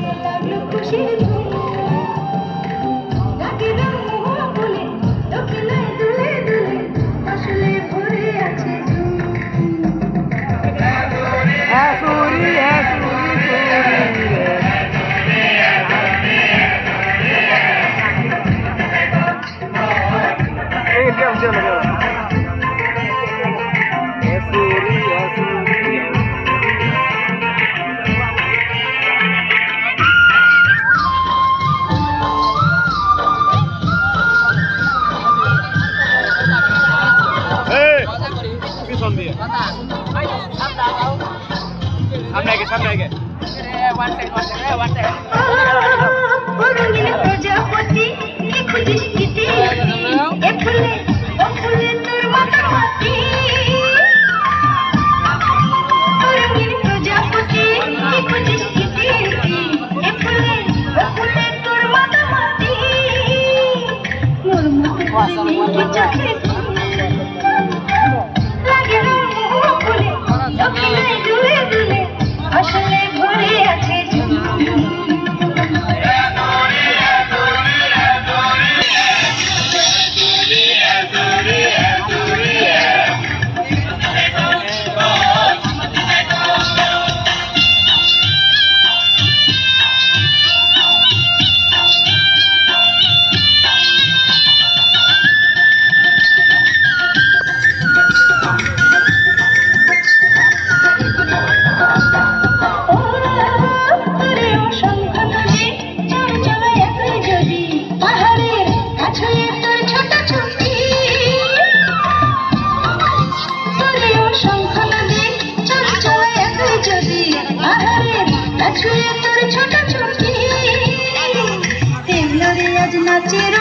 Eu cochilo. পিছন দিয়ে। সামনে আগে সামনে আগে। দুলে দুলে আসলে ভরে আছে অসংখ্য নদী চল ছোট ছুটি তেমনরে আজ নাচের